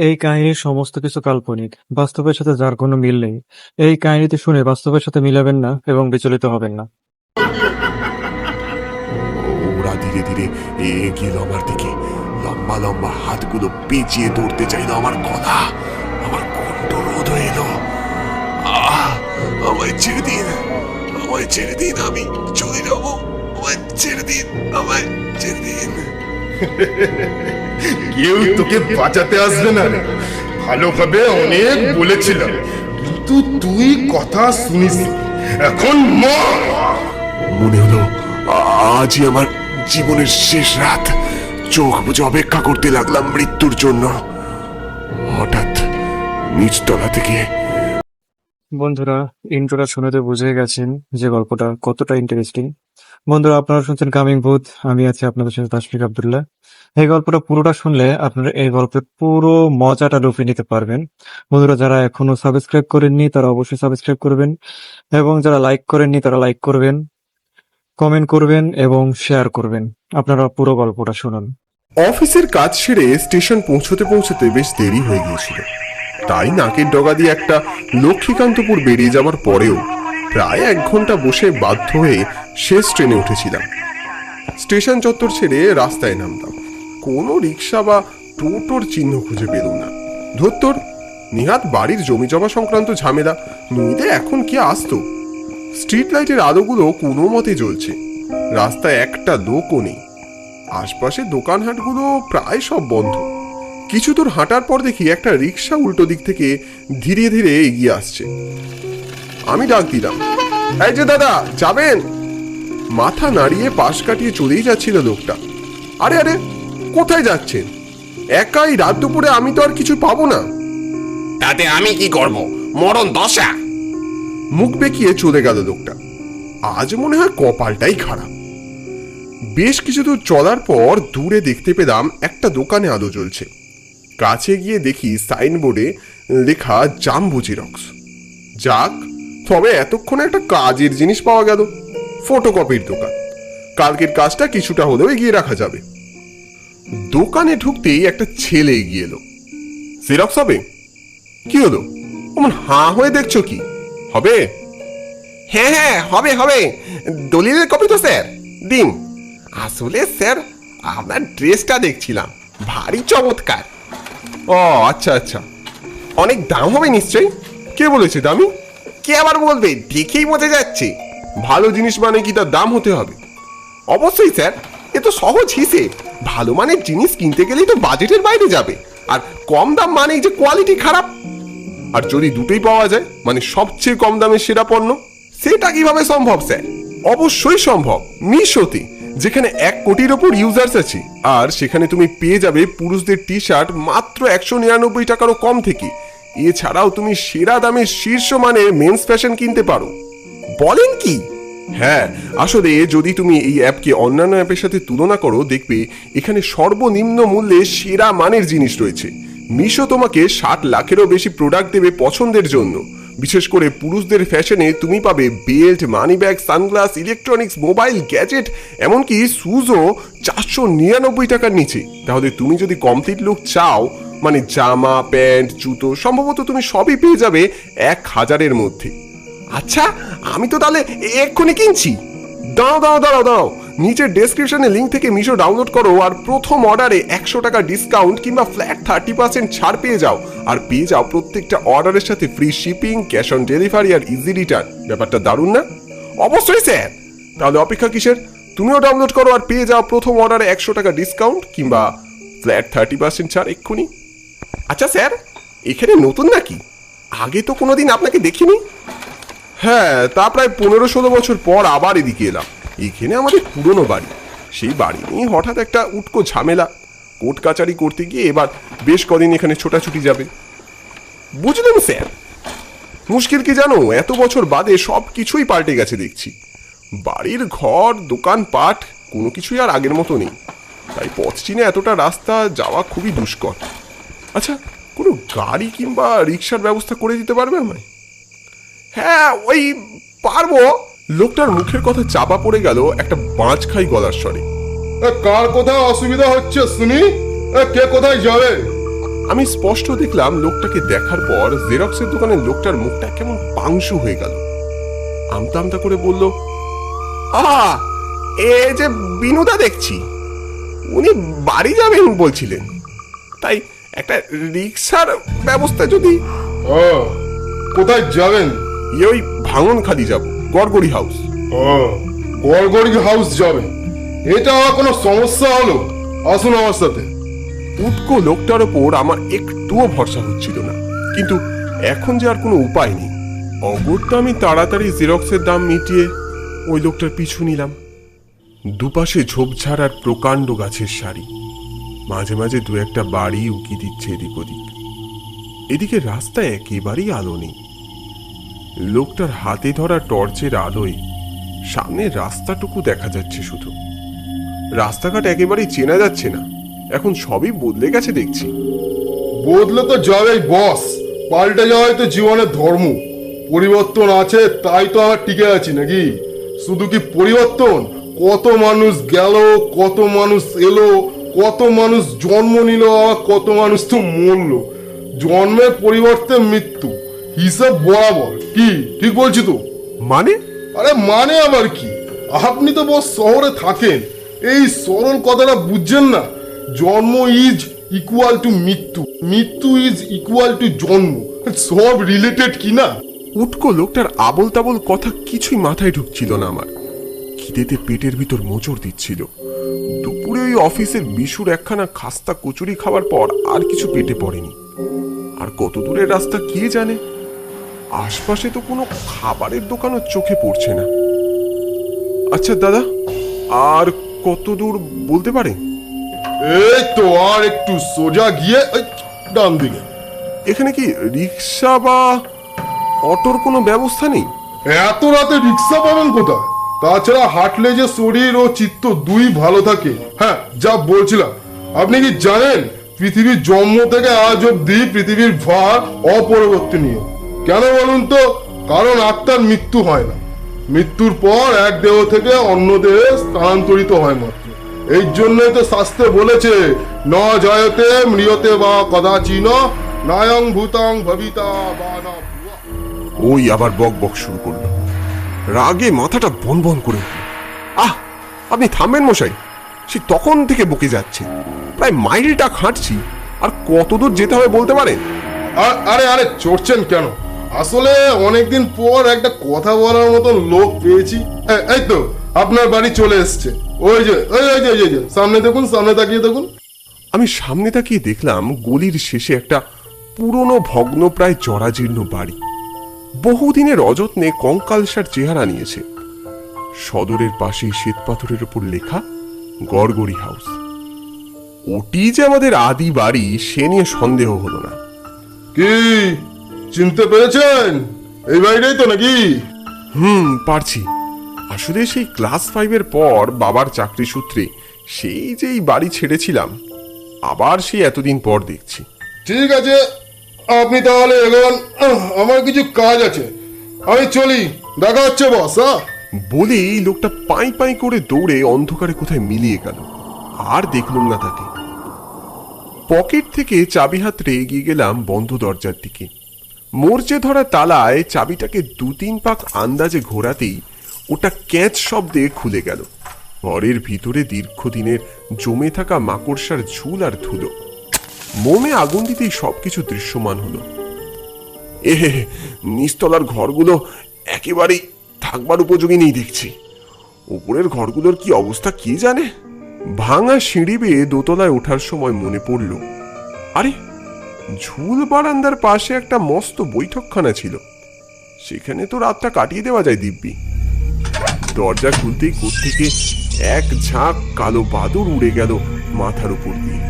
এই কাহিনীর সমস্ত কিছু কাল্পনিক, বাস্তবের সাথে যার কোনো মিল নেই। এই কাহিনীতে শুনে বাস্তবের সাথে মিলাবেন না এবং বিচলিত হবেন না। ওরা ধীরে ধীরে এগিয়ে আমার দিকে। লম্বা লম্বা হাতগুলো পেঁচিয়ে ধরতে চাইলো আমার গলা। আমার কণ্ঠ রোধ হয়ে এলো। আমায় ছেড়ে দিন। আমায় ছেড়ে দিন আমি। চলে যাব আমায় ছেড়ে দিন। আমায় ছেড়ে দিন। কেউ তোকে বাঁচাতে আসবে না ভালোভাবে অনেক বলেছিলাম। কিন্তু তুই কথা শুনিস এখন মনে হলো আজই আমার জীবনের শেষ রাত। চোখ বুঝে অপেক্ষা করতে লাগলাম মৃত্যুর জন্য। হঠাৎ নিচতলা থেকে বন্ধুরা ইন্ট্রোটা শুনে তো বুঝে গেছেন যে গল্পটা কতটা ইন্টারেস্টিং বন্ধুরা, আপনারা শুনছেন কামিং ভূত আমি আছি আপনাদের সাথে তাসফিক আব্দুল্লাহ। এই গল্পটা পুরোটা শুনলে আপনারা এই গল্পের পুরো মজাটা লুফে নিতে পারবেন। বন্ধুরা, যারা এখনও সাবস্ক্রাইব করেননি, তারা অবশ্যই সাবস্ক্রাইব করবেন এবং যারা লাইক করেননি, তারা লাইক করবেন কমেন্ট করবেন এবং শেয়ার করবেন। আপনারা পুরো গল্পটা শুনুন। অফিসের কাজ সেরে স্টেশন পৌঁছতে পৌঁছতে বেশ দেরি হয়ে গিয়েছিল। তাই নাকের ডগা দিয়ে একটা লক্ষ্মীকান্তপুর বেরিয়ে যাবার পরেও প্রায় এক ঘণ্টা বসে বাধ্য হয়ে শেষ ট্রেনে উঠেছিলাম। স্টেশন চত্বর ছেড়ে রাস্তায় নামতাম। কোনো রিক্সা বা টোটোর চিহ্ন খুঁজে পেলুম না। ধত্তর, নিহাত বাড়ির জমি জমা সংক্রান্ত ঝামেলা, নইলে এখন কি আসতো? স্ট্রিট লাইটের আলোগুলো কোনো মতে জ্বলছে। রাস্তায় একটা লোকও নেই। আশপাশে দোকানহাটগুলো প্রায় সব বন্ধ। কিছু দূর হাঁটার পর দেখি একটা রিক্সা উল্টো দিক থেকে ধীরে ধীরে এগিয়ে আসছে। আমি ডাক দিলাম এই যে দাদা যাবেন? মাথা নাড়িয়ে পাশ কাটিয়ে চলেই যাচ্ছিল লোকটা। আরে আরে কোথায় যাচ্ছেন? একাই রাত দুপুরে আমি তো আর কিছু পাবো না। তাতে আমি কি করব? মরণ দশা। মুখ বেঁকিয়ে চলে গেল লোকটা। আজ মনে হয় কপালটাই খারাপ। বেশ কিছু দূর চলার পর দূরে দেখতে পেলাম একটা দোকানে আলো জ্বলছে। কাছে গিয়ে দেখি সাইনবোর্ডে লেখা জাম্বু জিরক্স যাক, তবে এতক্ষণে একটা কাজের জিনিস পাওয়া গেল। ফটোকপির দোকান। কালকের কাজটা কিছুটা হলেও এগিয়ে রাখা যাবে। দোকানে ঢুকতেই একটা ছেলে এগিয়ে এলো। জেরক্স হবে? কি হলো? অমন হাঁ হয়ে দেখছ কি? হবে? হ্যাঁ হ্যাঁ হবে হবে। দলিলের কপি তো, স্যার। দিন। আসলে, স্যার, আপনার ড্রেসটা দেখছিলাম। ভারী চমৎকার। ও আচ্ছা আচ্ছা। অনেক দাম হবে নিশ্চয়ই? কে বলেছে দামি? কে আবার বলবে? দেখেই বোঝা যাচ্ছে। ভালো জিনিস মানে কি তার দাম হতে হবে? অবশ্যই স্যার। এ তো সহজ হিসেব। ভালো মানের জিনিস কিনতে গেলেই তো বাজেটের বাইরে যাবে। আর কম দাম মানেই যে কোয়ালিটি খারাপ। আর যদি দুটোই পাওয়া যায় মানে সবচেয়ে কম দামের সেরা পণ্য সেটা কীভাবে সম্ভব স্যার? অবশ্যই সম্ভব। মিশোতে যেখানে এক কোটির ওপর ইউজার্স আছে। আর সেখানে তুমি পেয়ে যাবে পুরুষদের টি শার্ট মাত্র একশো নিরানব্বই টাকারও কম থেকে। এছাড়াও তুমি সেরা দামে শীর্ষ মানের মেন্স ফ্যাশন কিনতে পারো। বলেন কি? হ্যাঁ আসলে যদি তুমি এই অ্যাপকে অন্যান্য অ্যাপের সাথে তুলনা করো, দেখবে এখানে সর্বনিম্ন মূল্যে সেরা মানের জিনিস রয়েছে। মিশো তোমাকে ষাট লাখেরও বেশি প্রোডাক্ট দেবে পছন্দের জন্য। বিশেষ করে পুরুষদের ফ্যাশনে তুমি পাবে belt money bag sunglass electronics mobile gadget এমনকি সুজও চারশো নিরানব্বই টাকার নিচে। তাহলে তুমি যদি কমপ্লিট লুক চাও মানে জামা, প্যান্ট, জুতো, সম্ভবত তুমি সবই পেয়ে যাবে এক হাজারের মধ্যে। আচ্ছা আমি তো তাহলে এক্ষুনি কিনছি। দাঁড়াও দাঁড়াও দাঁড়াও দাঁড়াও নিচের ডেসক্রিপশনে লিঙ্ক থেকে মিশো ডাউনলোড করো আর প্রথম অর্ডারে একশো টাকা ডিসকাউন্ট কিংবা ফ্ল্যাট থার্টি পার্সেন্ট ছাড় পেয়ে যাও। আর পেয়ে যাও প্রত্যেকটা অর্ডারের সাথে free shipping cash on delivery R easy return ব্যাপারটা দারুণ না? অবশ্যই স্যার তাহলে অপেক্ষা কিসের? তুমিও ডাউনলোড করো আর পেয়ে যাও প্রথম অর্ডারে একশো টাকা ডিসকাউন্ট কিংবা ফ্ল্যাট থার্টি পার্সেন্ট ছাড় এক্ষুনি। আচ্ছা স্যার এখানে নতুন নাকি? আগে তো কোনোদিন আপনাকে দেখিনি। হ্যাঁ তা প্রায় পনেরো ষোলো বছর পর আবার এদিকে এলাম। এখানে আমাদের পুরনো বাড়ি। সেই বাড়ি নিয়ে হঠাৎ একটা উটকো ঝামেলা। কোর্ট কাচারি করতে গিয়ে এবার বেশ কদিন এখানে ছোটাছুটি যাবে। বুঝলেন, স্যার? মুশকিল কি জানো? এত বছর বাদে সব কিছুই পাল্টে গেছে দেখছি। বাড়ির ঘর দোকান দোকানপাট, কোনো কিছুই আর আগের মতো নেই। তাই পথ চিনে এতটা রাস্তা যাওয়া খুবই দুষ্কর। আচ্ছা কোনো গাড়ি কিংবা রিক্সার ব্যবস্থা করে দিতে পারবে আমায়? হ্যাঁ ওই পারব। লোকটার মুখের কথা চাপা পড়ে গেল একটা বাঁচ খাই গলার স্বরে। কার কোথায় অসুবিধা হচ্ছে শুনি? কে কোথায় যাবে? আমি স্পষ্ট দেখলাম লোকটাকে দেখার পর জেরক্সের দোকানের লোকটার মুখটা কেমন পাংশু হয়ে গেল। আমতা আমতা করে বলল আহা এ যে বিনোদা দেখছি উনি বাড়ি যাবেন বলছিলেন। তাই একটা রিক্সার ব্যবস্থা যদি কোথায় যাবেন? ইয়ে ওই ভাঙন খালি যাব গড়গড়ি হাউস ও গড়গড়ি হাউস যাবেন এটা কোনো সমস্যা হলো? আসুন আমার সাথে। উটকো লোকটার ওপর আমার একটুও ভরসা হচ্ছিল না। কিন্তু এখন যে আর কোনো উপায় নেই। অগত্যা আমি তাড়াতাড়ি জেরক্সের দাম মিটিয়ে ওই লোকটার পিছু নিলাম। দুপাশে ঝোপঝাড় আর প্রকাণ্ড গাছের সারি। মাঝে মাঝে দু একটা বাড়ি উকি দিচ্ছে এদিক ওদিক। এদিকে রাস্তায় একেবারেই আলো নেই। লোকটার হাতে ধরা টর্চের আলোয় সামনের রাস্তাটুকু দেখা যাচ্ছে শুধু। রাস্তাঘাট একেবারেই চেনা যাচ্ছে না। এখন সবই বদলে গেছে দেখছি। বদলে তো যাবেই বস পাল্টে যাওয়াই তো জীবনের ধর্ম। পরিবর্তন আছে, তাই তো আমরা টিকে আছি নাকি? শুধু কি পরিবর্তন? কত মানুষ গেল, কত মানুষ এলো, কত মানুষ জন্ম নিল আবার কত মানুষ তো মরলো। জন্মের পরিবর্তে মৃত্যু। হিসাব বরাবর কি? ঠিক বলছি তো? মানে? আরে মানে আবার কি? আপনি তো বস শহরে থাকেন। এই সরল কথাটা বুঝছেন না? জন্ম ইজ ইকুয়াল টু মৃত্যু। মৃত্যু ইজ ইকুয়াল টু জন্ম। সব রিলেটেড কি না? উটকো লোকটার আবল তাবল কথা কিছুই মাথায় ঢুকছিল না আমার। খিদেতে পেটের ভিতর মোচড় দিচ্ছিল। দুপুরে ওই অফিসের বিশুর একখানা খাস্তা কচুরি খাওয়ার পর আর কিছু পেটে পড়েনি। আর কত দূরের রাস্তা কে জানে? আশপাশে তো কোনো খাবারের দোকানও চোখে পড়ছে না। আচ্ছা দাদা আর কত দূর বলতে পারে এই তো আর একটু সোজা গিয়ে ডান দিকে। এখানে কি রিক্সা বা অটোর কোনো ব্যবস্থা নেই? এত রাতে রিক্সা পাবেন কোথায়? তাছাড়া হাঁটলে যে শরীর ও চিত্ত দুই ভালো থাকে। হ্যাঁ যা বলছিলাম। আপনি কি জানেন পৃথিবীর জন্ম থেকে আজ অব্দি পৃথিবীর ভার অপরিবর্তনীয়? কেন বলুন তো? কারণ আত্মার মৃত্যু হয় না। মৃত্যুর পর এক দেহ থেকে অন্য দেহে স্থানান্তরিত হয় মাত্র। এই জন্যই তো শাস্ত্রে বলেছে ন জয়তে মৃয়তে বা কদাচিন নায়ং ভূতাং ভবিতা বা না ওই আবার বক বক শুরু করল। রাগে মাথাটা বন বন করে আহ আপনি থামবেন মশাই। সে তখন থেকে বকে যাচ্ছে। প্রায় মাইলটা হাঁটছি আর কতদূর যেতে হবে বলতে পারেন? আর- আরে আরে চড়ছেন কেন? আসলে অনেকদিন পর একটা কথা বলার মতন লোক পেয়েছি। এই তো আপনার বাড়ি চলে এসছে। ওই যে ওই ওই যে ওই যে, ওই যে সামনে দেখুন সামনে তাকিয়ে দেখুন। আমি সামনে তাকিয়ে দেখলাম গলির শেষে একটা পুরনো ভগ্নপ্রায় জরাজীর্ণ বাড়ি। বহুদিনের অযত্নে কঙ্কালসার চেহারা নিয়েছে। সদরের পাশেই শ্বেতপাথরের উপর লেখা গড়গড়ি হাউস। ওটি যে আমাদের আদি বাড়ি সে নিয়ে সন্দেহ হলো না। কি? চিনতে পেরেছেন? এই বাড়িটাই তো নাকি? হুম পারছি। আসলে সেই ক্লাস ফাইভের পর বাবার চাকরি সূত্রে সেই যেই বাড়ি ছেড়েছিলাম আবার সেই এতদিন পর দেখছি। ঠিক আছে আপনি তাহলে এগোন। আমার কিছু কাজ আছে। আমি চলি। দেখা হচ্ছে বস বলেই লোকটা পাই পাই করে দৌড়ে অন্ধকারে কোথায় মিলিয়ে গেল। আর দেখলুম না তাকে। পকেট থেকে চাবি হাতড়ে এগিয়ে গেলাম বন্ধ দরজার দিকে। মোর্চে ধরা তালায় চাবিটাকে দু তিন পাক আন্দাজে ঘোরাতেই ওটা ক্যাঁচ শব্দে খুলে গেল। ঘরের ভিতরে দীর্ঘদিনের জমে থাকা মাকড়সার ঝুল আর ধুলো। মোমে আগুন দিতেই সবকিছু দৃশ্যমান হলো। এ নিচতলার ঘরগুলো একেবারেই থাকবার উপযোগী নেই দেখছি। উপরের ঘরগুলোর কি অবস্থা কে জানে? ভাঙা সিঁড়ি বেয়ে দোতলায় ওঠার সময় মনে পড়ল, আরে ঝুল বারান্দার পাশে একটা মস্ত বৈঠকখানা ছিল। সেখানে তো রাতটা কাটিয়ে দেওয়া যায়, দিব্যি। দরজা খুলতেই থেকে এক ঝাঁক কালো বাদর উড়ে গেল মাথার উপর দিয়ে।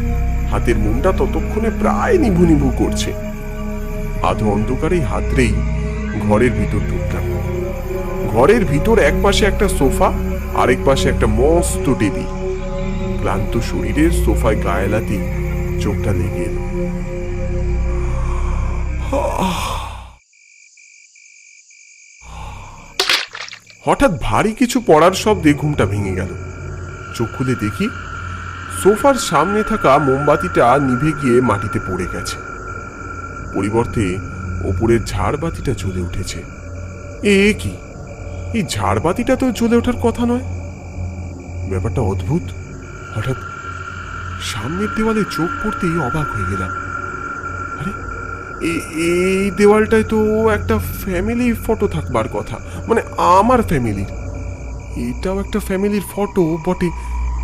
হাতের মুন্ডা ততক্ষণে প্রায় নিভু নিভু করছে। আধো অন্ধকারেই হাতরেই ঘরের ভিতর ঢুকলাম। ঘরের ভিতর এক পাশে একটা সোফা, আরেক পাশে একটা মস্ত টেবিল। ক্লান্ত শরীরের সোফায় গায়েলাতে চোখটা লেগে এলো। হঠাৎ ভারী কিছু পড়ার শব্দে ঘুমটা ভেঙে গেল। চোখ খুলে দেখি, সোফার সামনে থাকা মোমবাতিটা নিভে গিয়ে মাটিতে পড়ে গেছে। পরিবর্তে ওপরের ঝাড়বাতিটা জ্বলে উঠেছে। এ কি? এই ঝাড়বাতিটা তো জ্বলে ওঠার কথা নয়। ব্যাপারটা অদ্ভুত। হঠাৎ সামনের দেওয়ালে চোখ পড়তেই অবাক হয়ে গেলাম। আরে এই দেওয়ালটায় তো একটা ফ্যামিলি ফটো থাকবার কথা। মানে আমার ফ্যামিলির এটাও একটা ফ্যামিলির ফটো বটে।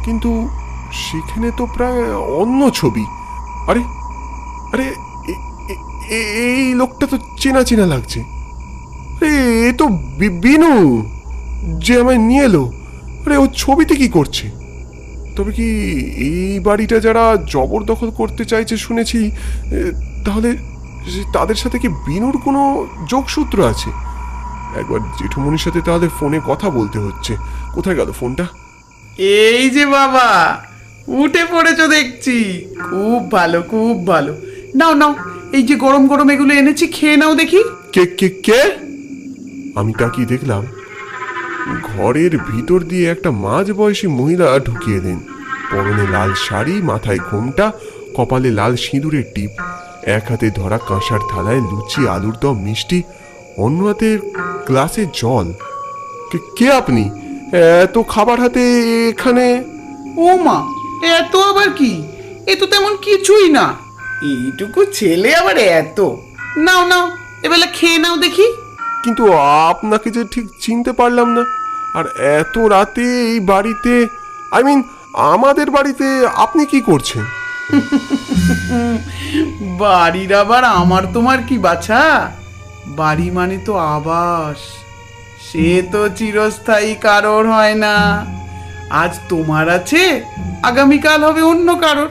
কিন্তু সেখানে তো প্রায় অন্য ছবি। আরে আরে এই লোকটা তো চেনা চেনা লাগছে। আরে, এ তো বিনু, যে আমায় নিয়ে এলো। আরে, ও ছবিতে কি করছে? তবে কি এই বাড়িটা যারা জবরদখল করতে চাইছে শুনেছি তাহলে তাদের সাথে কি বিনুর কোনো যোগসূত্র আছে? একবার জেঠুমনির সাথে তাহলে ফোনে কথা বলতে হচ্ছে। কোথায় গেল ফোনটা? এই যে বাবা উঠে পড়েছো দেখছি। খুব ভালো খুব ভালো। নাও নাও এই যে গরম গরম এগুলো এনেছি খেয়ে নাও দেখি। কে কে কে? আমি তাকিয়ে দেখলাম ঘরের ভিতর দিয়ে একটা মাঝ বয়সী মহিলা ঢুকিয়ে দেন। পরনে লাল শাড়ি মাথায় ঘোমটা কপালে লাল সিঁদুরের টিপ। এক হাতে ধরা কাঁসার থালায় লুচি আলুর দম মিষ্টি অন্য হাতে গ্লাসে জল। কে- কে আপনি? এত খাবার হাতে এখানে? ও মা এত আবার কি? এ তো তেমন কিছুই না। এইটুকু ছেলে আবার এত। নাও নাও এবেলা খেয়ে নাও দেখি। কিন্তু আপনাকে যে ঠিক চিনতে পারলাম না। আর এত রাতে এই বাড়িতে আই মিন আমাদের বাড়িতে আপনি কি করছেন? বাড়ির আবার আমার তোমার কি বাছা? বাড়ি মানে তো আবাস। সে তো চিরস্থায়ী কারোর হয় না। আজ তোমার আছে আগামীকাল হবে অন্য কারোর।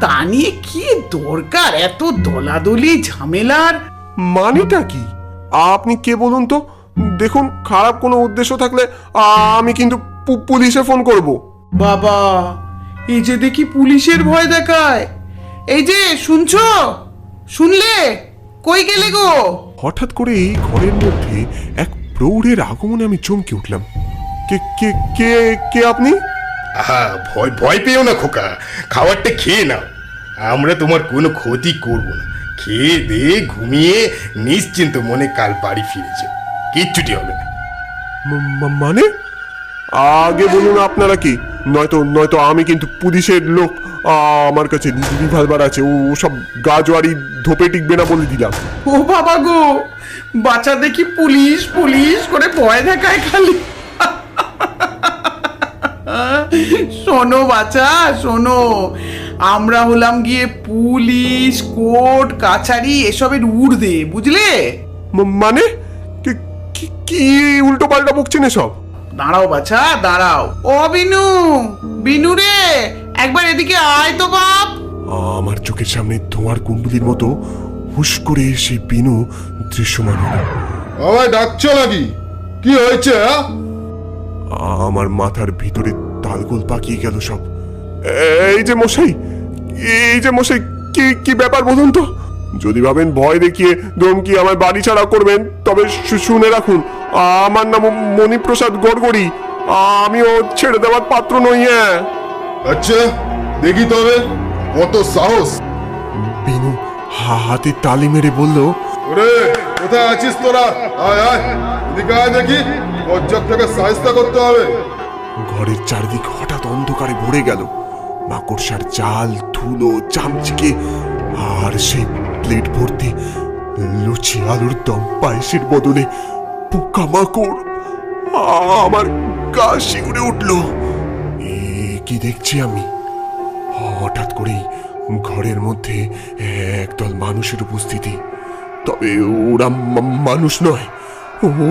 তা নিয়ে কি দরকার এত দলাদলি ঝামেলার? মানেটা কি? আপনি কে বলুন তো? দেখুন খারাপ কোনো উদ্দেশ্য থাকলে আমি কিন্তু পুলিশে ফোন করব। বাবা এই যে দেখি পুলিশের ভয় দেখায়। এই যে শুনছো? শুনলে? কই গেলে গো? হঠাৎ করে এই ঘরের মধ্যে এক প্রৌঢ়ের আগমনে আমি চমকে উঠলাম। কে কে কে কে আপনি? আহা ভয় ভয় পেও না খোকা। খাবারটা খেয়ে নাও। আমরা তোমার কোনো ক্ষতি করব না। খেয়ে দে ঘুমিয়ে নিশ্চিন্ত মনে কাল বাড়ি ফিরেছে। কিচ্ছুটি হবে না। মানে? আগে বলুন আপনারা কি? নয়তো নয়তো আমি কিন্তু পুলিশের লোক আমার কাছে রিভলভার আছে ও সব গাজোয়ারি ধোপে টিকবে না বলে দিলাম। ও বাবা গো! বাচ্চা দেখি পুলিশ পুলিশ করে ভয় দেখায় খালি। শোনো বাচ্চা শোনো। আমরা হলাম গিয়ে পুলিশ কোর্ট কাছারি এসবের ঊর্ধ্বে বুঝলে? মানে? কি উল্টো পাল্টা বকছেন এসব? দাঁড়াও বাছা দাঁড়াও। ও বিনু বিনু রে একবার এদিকে আয় তো বাপ। আমার চোখের সামনে ধোঁয়ার কুণ্ডুলির মতো হুশ করে সেই বিনু দৃশ্যমান হলো। আমায় ডাকছো নাকি? কি হয়েছে হ্যাঁ? আমার মাথার ভিতরে তালগোল পাকিয়ে গেল সব। এই যে মশাই এই যে মশাই কি কি ব্যাপার বলুন তো? যদি ভাবেন ভয় দেখিয়ে ধমকি আমার বাড়ি ছাড়া করবেন তবে শুনে রাখুন। আমার নাম মণিপ্রসাদ গড়গড়ি। আমিও ছেড়ে দেওয়ার পাত্র নই হ্যাঁ। আচ্ছা দেখি তবে কত সাহস। বিনু হাতে তালি মেরে বলল ওরে কোথায় আছিস তোরা? আয় আয় এদিকে আয় দেখি থেকে সাহিস্তা করতে হবে। ঘরের চারদিক হঠাৎ অন্ধকারে ভরে গেল। মাকড়সার জাল ধুলো চামচিকে আর সেই প্লেট ভর্তি লুচি আলুর দম পায়েসের বদলে পোকামাকড় আমার গা শিউরে উঠল। এ, কি দেখছি আমি? হঠাৎ করেই ঘরের মধ্যে একদল মানুষের উপস্থিতি। তবে ওরা মানুষ নয়।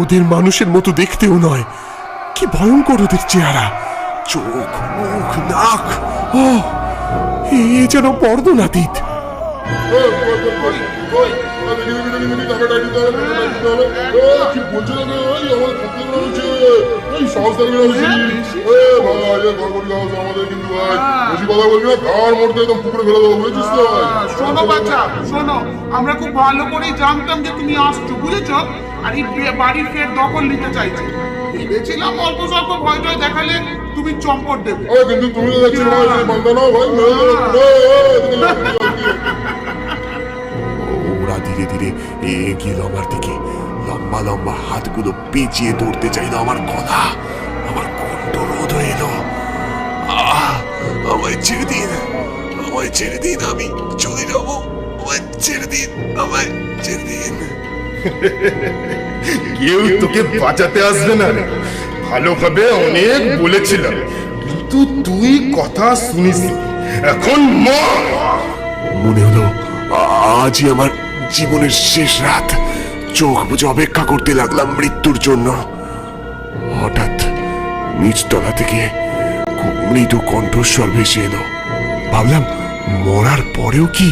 ওদের মানুষের মতো দেখতেও নয়। কি ভয়ঙ্কর ওদের চেহারা। চোখ, মুখ, নাক। ও, এ যেন বর্ণনাতীত আমরা খুব ভালো করেই জানতাম যে তুমি আসছো বুঝেছ আর এই বাড়ির ফের দখল নিতে চাইছো ভেবেছিলাম অল্প স্বল্প ভয় টয় দেখালে তুমি চম্পট দেবে কিন্তু তুমি এগিয়ে এলো আমার দিকে। লম্বা লম্বা হাতগুলো পেঁচিয়ে ধরতে চাইলো আমার গলা আমার কণ্ঠ রোধ হয়ে এলো আমায় ছেড়ে দিন। আমায় ছেড়ে দিন আমি। চলে যাব। আমায় ছেড়ে দিন। আমায় ছেড়ে দিন। কেউ তোকে বাঁচাতে আসবে না। ভালোভাবে অনেক বলেছিলাম। কিন্তু তুই কথা শুনিস এখন মনে হলো আজই আমার জীবনের শেষ রাত। চোখ বুঝে অপেক্ষা করতে লাগলাম মৃত্যুর জন্য। হঠাৎ নিচতলা থেকে মৃদু কণ্ঠস্বর ভেসে এলো। ভাবলাম, মরার পরেও কি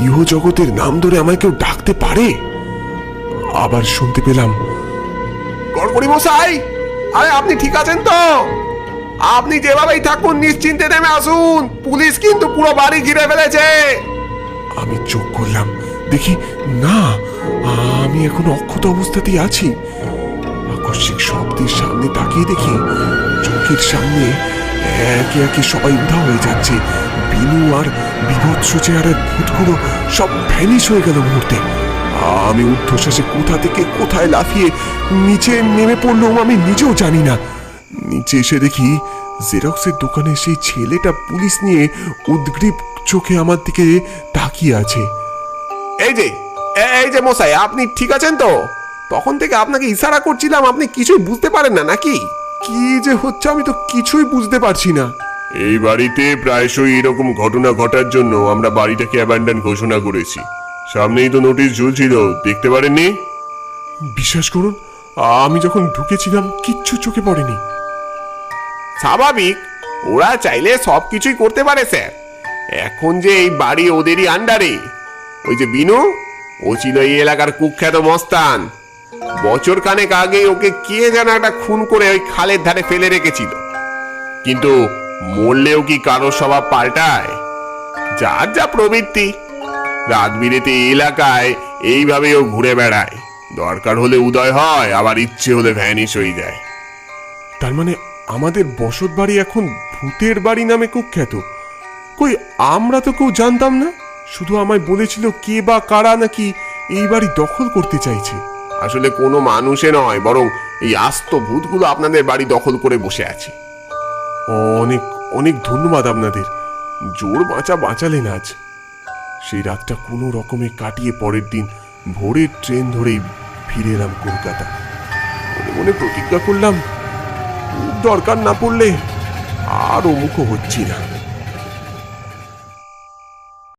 ইহ জগতের নাম ধরে আমায় কেউ ডাকতে পারে? আবার শুনতে পেলাম গড়গড়ি মশাই, আরে আপনি ঠিক আছেন তো? আপনি যেভাবেই থাকুন, নিশ্চিন্তে নেমে আসুন। পুলিশ কিন্তু পুরো বাড়ি ঘিরে ফেলেছে। আমি চোখ করলাম দেখি, না, আমি এখন অক্ষত অবস্থাতেই আছি। আকস্মিক শব্দের সামনে তাকিয়ে দেখি, চোখের সামনে একে একে সবাই উধা হয়ে যাচ্ছে। বিনু আর বিভৎস চেহারার ভূতগুলো সব ভ্যানিশ হয়ে গেল মুহূর্তে। আমি ঊর্ধ্বশ্বাসে কোথা থেকে কোথায় লাফিয়ে নিচে নেমে পড়লাম আমি নিজেও জানি না। নিচে এসে দেখি জেরক্সের দোকানে সেই ছেলেটা পুলিশ নিয়ে উদ্গ্রীব চোখে আমার দিকে তাকিয়ে আছে। এই যে এই যে মশাই আপনি ঠিক আছেন তো? তখন থেকে আপনাকে ইশারা করছিলাম আপনি কিছুই বুঝতে পারেন না নাকি? কি যে হচ্ছে আমি তো কিছুই বুঝতে পারছি না। এই বাড়িতে প্রায়শই এরকম ঘটনা ঘটার জন্য আমরা বাড়িটাকে অ্যাবান্ডন ঘোষণা করেছি। সামনেই তো নোটিশ ঝুলছিল দেখতে পারেননি? বিশ্বাস করুন আমি যখন ঢুকেছিলাম কিচ্ছু চোখে পড়েনি। স্বাভাবিক ওরা চাইলে সব কিছুই করতে পারে স্যার। এখন যে এই বাড়ি ওদেরই আন্ডারে ওই যে বিনু, ও ছিল এই এলাকার কুখ্যাত মস্তান। বছর খানেক আগে ওকে কে যেন একটা খুন করে ওই খালের ধারে ফেলে রেখেছিল। কিন্তু মরলেও কি কারও স্বভাব পাল্টায়? যার যা প্রবৃত্তি। রাত বিরেতে এলাকায় এইভাবে ও ঘুরে বেড়ায়। দরকার হলে উদয় হয়, আবার ইচ্ছে হলে ভ্যানিশ হয়ে যায়। তার মানে আমাদের বসত বাড়ি এখন ভূতের বাড়ি নামে কুখ্যাত? কই আমরা তো কেউ জানতাম না? শুধু আমায় বলেছিল কে বা কারা নাকি এই বাড়ি দখল করতে চাইছে। আসলে কোনো মানুষে নয় বরং এই আস্ত ভূতগুলো আপনাদের বাড়ি দখল করে বসে আছে। অনেক অনেক ধন্যবাদ আপনাদের। জোর বাঁচা বাঁচালেন আজ। সেই রাতটা কোনো রকমে কাটিয়ে পরের দিন ভোরের ট্রেন ধরেই ফিরে এলাম কলকাতা। মনে মনে প্রতিজ্ঞা করলাম দরকার না পড়লে আর মুখো হচ্ছি না।